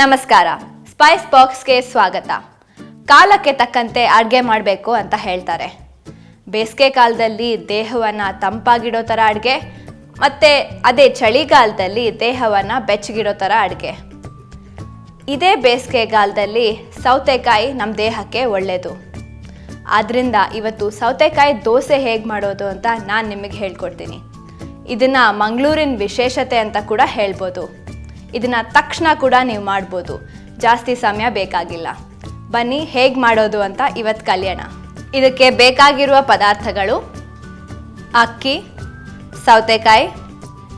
ನಮಸ್ಕಾರ. ಸ್ಪೈಸ್ ಬಾಕ್ಸ್ಗೆ ಸ್ವಾಗತ. ಕಾಲಕ್ಕೆ ತಕ್ಕಂತೆ ಅಡುಗೆ ಮಾಡಬೇಕು ಅಂತ ಹೇಳ್ತಾರೆ. ಬೇಸಿಗೆ ಕಾಲದಲ್ಲಿ ದೇಹವನ್ನು ತಂಪಾಗಿಡೋ ಥರ ಅಡುಗೆ, ಮತ್ತು ಅದೇ ಚಳಿಗಾಲದಲ್ಲಿ ದೇಹವನ್ನು ಬೆಚ್ಚಗಿಡೋ ಥರ ಅಡುಗೆ. ಇದೇ ಬೇಸಿಗೆಗಾಲದಲ್ಲಿ ಸೌತೆಕಾಯಿ ನಮ್ಮ ದೇಹಕ್ಕೆ ಒಳ್ಳೆಯದು ಆದ್ದರಿಂದ ಇವತ್ತು ಸೌತೆಕಾಯಿ ದೋಸೆ ಹೇಗೆ ಮಾಡೋದು ಅಂತ ನಾನು ನಿಮಗೆ ಹೇಳ್ಕೊಡ್ತೀನಿ. ಇದನ್ನು ಮಂಗಳೂರಿನ ವಿಶೇಷತೆ ಅಂತ ಕೂಡ ಹೇಳ್ಬೋದು. ಇದನ್ನು ತಕ್ಷಣ ಕೂಡ ನೀವು ಮಾಡ್ಬೋದು. ಜಾಸ್ತಿ ಸಮಯ ಬೇಕಾಗಿಲ್ಲ. ಬನ್ನಿ ಹೇಗೆ ಮಾಡೋದು ಅಂತ ಇವತ್ತು ಕಲಿಯೋಣ. ಇದಕ್ಕೆ ಬೇಕಾಗಿರುವ ಪದಾರ್ಥಗಳು ಅಕ್ಕಿ, ಸೌತೆಕಾಯಿ,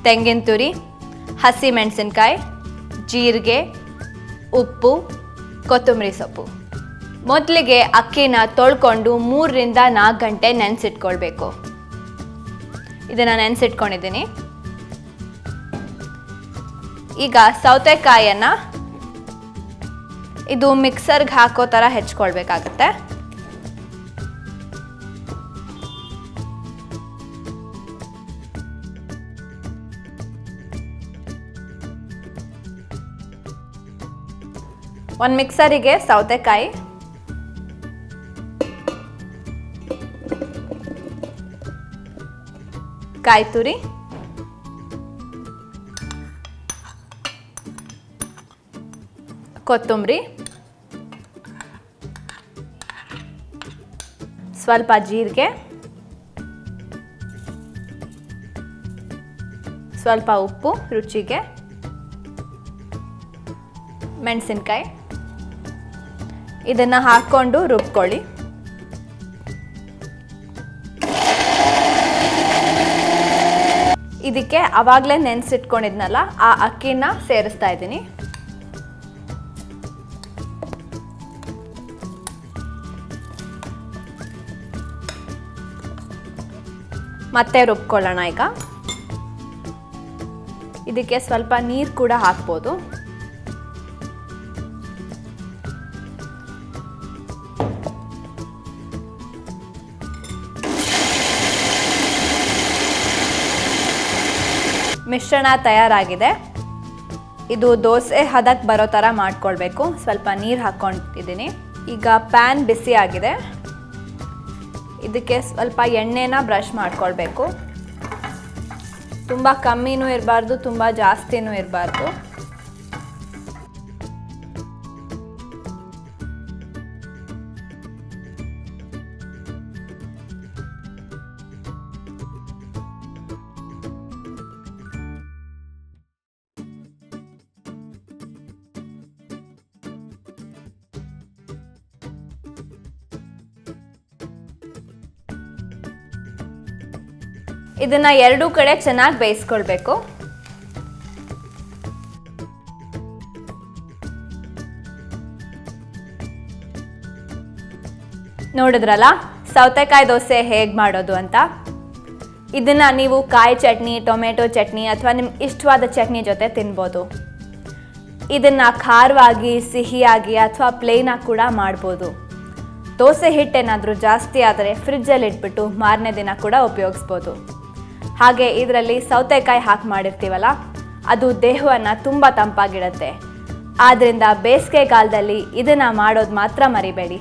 ತೆಂಗಿನ ತುರಿ ಹಸಿಮೆಣಸಿನ್ಕಾಯಿ ಜೀರಿಗೆ, ಉಪ್ಪು, ಕೊತ್ತಂಬರಿ ಸೊಪ್ಪು. ಮೊದಲಿಗೆ ಅಕ್ಕಿನ ತೊಳ್ಕೊಂಡು ಮೂರರಿಂದ ನಾಲ್ಕು ಗಂಟೆ ನೆನೆಸಿಟ್ಕೊಳ್ಬೇಕು. ಇದನ್ನು ನೆನೆಸಿಟ್ಕೊಂಡಿದ್ದೀನಿ. ಈಗ ಸೌತೆಕಾಯನ್ನು ಇದು ಮಿಕ್ಸರ್ಗೆ ಹಾಕೋ ಥರ ಹೆಚ್ಕೊಳ್ಬೇಕಾಗತ್ತೆ. ಒಂದು ಮಿಕ್ಸರಿಗೆ ಸೌತೆಕಾಯಿ. ಕಾಯಿ ತುರಿ ಕೊತ್ತಂಬರಿ. ಸ್ವಲ್ಪ ಜೀರಿಗೆ. ಸ್ವಲ್ಪ ಉಪ್ಪು ರುಚಿಗೆ. ಮೆಣಸಿನ್ಕಾಯಿ. ಇದನ್ನು ಹಾಕ್ಕೊಂಡು ರುಬ್ಕೊಳ್ಳಿ. ಇದಕ್ಕೆ ಅವಾಗಲೇ ನೆನೆಸಿಟ್ಕೊಂಡಿದ್ನಲ್ಲ, ಆ ಅಕ್ಕಿನ ಸೇರಿಸ್ತಾ ಇದ್ದೀನಿ. ಮತ್ತೆ ರುಬ್ಕೊಳ್ಳೋಣ ಈಗ. ಇದಕ್ಕೆ ಸ್ವಲ್ಪ ನೀರು ಕೂಡ ಹಾಕ್ಬೋದು. ಮಿಶ್ರಣ ತಯಾರಾಗಿದೆ. ಇದು ದೋಸೆ ಹದಕ್ಕೆ ಬರೋ ಥರ ಮಾಡ್ಕೊಳ್ಬೇಕು. ಸ್ವಲ್ಪ ನೀರು ಹಾಕ್ಕೊಂಡಿದ್ದೀನಿ ಈಗ ಪ್ಯಾನ್ ಬಿಸಿ ಆಗಿದೆ ಇದಕ್ಕೆ ಸ್ವಲ್ಪ ಎಣ್ಣೆನ ಬ್ರಷ್ ಮಾಡ್ಕೊಳ್ಬೇಕು. ತುಂಬ ಕಮ್ಮಿನೂ ಇರಬಾರ್ದು ತುಂಬ ಜಾಸ್ತಿನೂ ಇರಬಾರ್ದು. ಇದನ್ನ ಎರಡೂ ಕಡೆ ಚೆನ್ನಾಗಿ ಬೇಯಿಸ್ಕೊಳ್ಬೇಕು. ನೋಡಿದ್ರಲ್ಲ, ಸೌತೆಕಾಯಿ ದೋಸೆ ಹೇಗೆ ಮಾಡೋದು ಅಂತ? ಇದನ್ನು ನೀವು ಕಾಯಿ ಚಟ್ನಿ, ಟೊಮೆಟೊ ಚಟ್ನಿ ಅಥವಾ ನಿಮ್ಗೆ ಇಷ್ಟವಾದ ಚಟ್ನಿ ಜೊತೆ ತಿನ್ಬೋದು. ಇದನ್ನು ಖಾರವಾಗಿ, ಸಿಹಿಯಾಗಿ ಅಥವಾ ಪ್ಲೇನಾಗಿ ಕೂಡ ಮಾಡ್ಬೋದು. ದೋಸೆ ಹಿಟ್ಟೇನಾದರೂ ಜಾಸ್ತಿ ಆದರೆ ಫ್ರಿಜ್ಜಲ್ಲಿ ಇಟ್ಬಿಟ್ಟು ಮಾರನೇ ದಿನ ಕೂಡ ಉಪಯೋಗಿಸ್ಬೋದು. ಹಾಗೆ ಇದರಲ್ಲಿ ಸೌತೆಕಾಯಿ ಹಾಕಿ ಮಾಡಿರ್ತೀವಲ್ಲ, ಅದು ದೇಹವನ್ನು ತುಂಬ ತಂಪಾಗಿಡುತ್ತೆ. ಆದ್ದರಿಂದ ಬೇಸಿಗೆಗಾಲದಲ್ಲಿ ಇದನ್ನು ಮಾಡೋದು ಮಾತ್ರ ಮರಿಬೇಡಿ.